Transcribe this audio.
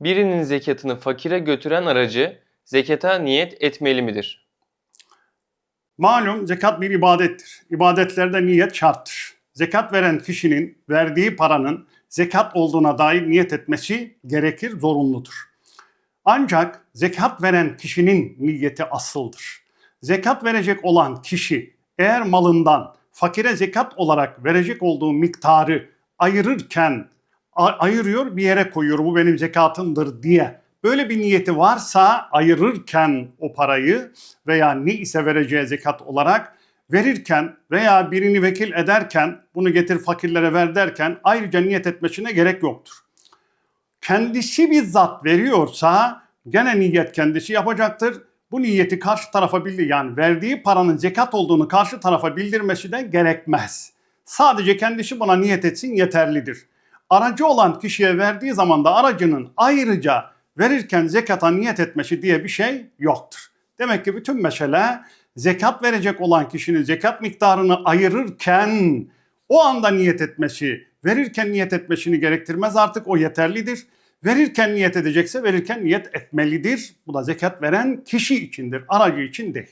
Birinin zekatını fakire götüren aracı zekata niyet etmeli midir? Malum zekat bir ibadettir. İbadetlerde niyet şarttır. Zekat veren kişinin verdiği paranın zekat olduğuna dair niyet etmesi gerekir, zorunludur. Ancak zekat veren kişinin niyeti asıldır. Zekat verecek olan kişi eğer malından fakire zekat olarak verecek olduğu miktarı ayırırken ayırıyor bir yere koyuyor bu benim zekatımdır diye böyle bir niyeti varsa ayırırken o parayı veya ne ise vereceği zekat olarak verirken veya birini vekil ederken bunu getir fakirlere ver derken ayrıca niyet etmesine gerek yoktur. Kendisi bizzat veriyorsa gene niyet kendisi yapacaktır. Bu niyeti karşı tarafa bildir yani verdiği paranın zekat olduğunu karşı tarafa bildirmesi de gerekmez. Sadece kendisi buna niyet etsin yeterlidir. Aracı olan kişiye verdiği zaman da aracının ayrıca verirken zekata niyet etmesi diye bir şey yoktur. Demek ki bütün mesele zekat verecek olan kişinin zekat miktarını ayırırken o anda niyet etmesi, verirken niyet etmesini gerektirmez artık o yeterlidir. Verirken niyet edecekse verirken niyet etmelidir. Bu da zekat veren kişi içindir, aracı için değil.